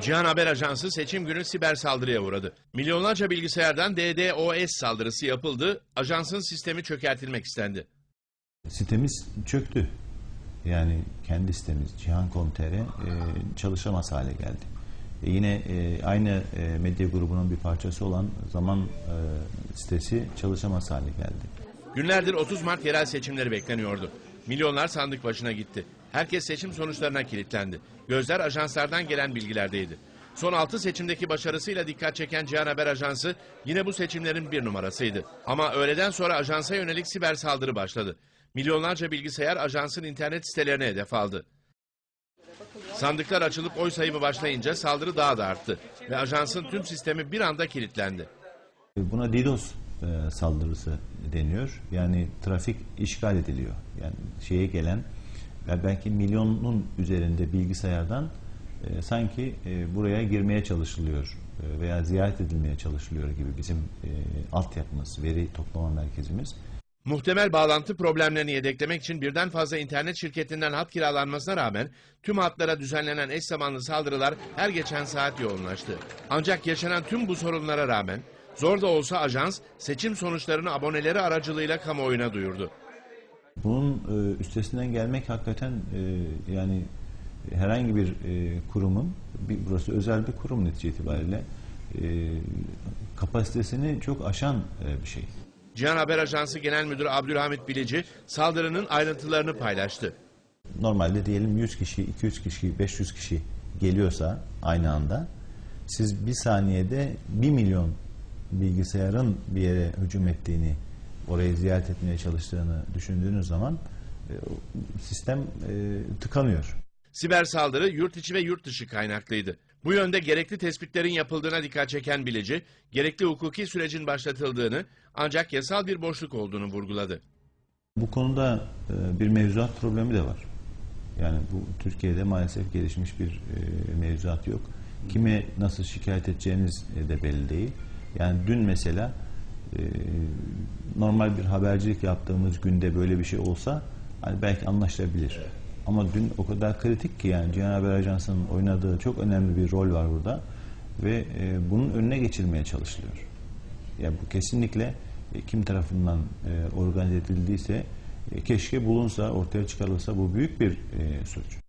Cihan Haber Ajansı seçim günü siber saldırıya uğradı. Milyonlarca bilgisayardan DDoS saldırısı yapıldı. Ajansın sistemi çökertilmek istendi. Sitemiz çöktü. Yani kendi sitemiz Cihan.com.tr e, çalışamaz hale geldi. E, yine e, aynı e, medya grubunun bir parçası olan Zaman e, sitesi çalışamaz hale geldi. Günlerdir 30 Mart yerel seçimleri bekleniyordu. Milyonlar sandık başına gitti. Herkes seçim sonuçlarına kilitlendi. Gözler ajanslardan gelen bilgilerdeydi. Son 6 seçimdeki başarısıyla dikkat çeken Cihan Haber Ajansı yine bu seçimlerin bir numarasıydı. Ama öğleden sonra ajansa yönelik siber saldırı başladı. Milyonlarca bilgisayar ajansın internet sitelerine hedef aldı. Sandıklar açılıp oy sayımı başlayınca saldırı daha da arttı ve ajansın tüm sistemi bir anda kilitlendi. Buna DDoS e, saldırısı deniyor. Yani trafik işgal ediliyor. Yani şeye gelen ve belki milyonun üzerinde bilgisayardan e, sanki e, buraya girmeye çalışılıyor e, veya ziyaret edilmeye çalışılıyor gibi bizim e, altyapımız, veri toplama merkezimiz. Muhtemel bağlantı problemlerini yedeklemek için birden fazla internet şirketinden hat kiralanmasına rağmen tüm hatlara düzenlenen eş zamanlı saldırılar her geçen saat yoğunlaştı. Ancak yaşanan tüm bu sorunlara rağmen zor da olsa ajans seçim sonuçlarını aboneleri aracılığıyla kamuoyuna duyurdu. Bunun e, üstesinden gelmek hakikaten e, yani herhangi bir e, kurumun, bir, burası özel bir kurum netice itibariyle e, kapasitesini çok aşan e, bir şey. Cihan Haber Ajansı Genel Müdürü Abdülhamit Bilici saldırının ayrıntılarını paylaştı. Normalde diyelim 100 kişi, 200 kişi, 500 kişi geliyorsa aynı anda siz bir saniyede 1 milyon bilgisayarın bir yere hücum ettiğini, orayı ziyaret etmeye çalıştığını düşündüğünüz zaman e, sistem e, tıkanıyor. Siber saldırı yurt içi ve yurt dışı kaynaklıydı. Bu yönde gerekli tespitlerin yapıldığına dikkat çeken Bilici, gerekli hukuki sürecin başlatıldığını ancak yasal bir boşluk olduğunu vurguladı. Bu konuda e, bir mevzuat problemi de var. Yani bu Türkiye'de maalesef gelişmiş bir mevzuat yok. Kime nasıl şikayet edeceğiniz de belli değil. Yani dün mesela e, normal bir habercilik yaptığımız günde böyle bir şey olsa hani belki anlaşılabilir. Ama dün o kadar kritik ki yani Cihan Haber Ajansı'nın oynadığı çok önemli bir rol var burada ve e, bunun önüne geçilmeye çalışılıyor. Yani bu kesinlikle e, kim tarafından e, organize edildiyse e, keşke bulunsa, ortaya çıkarılsa bu büyük bir e, suç.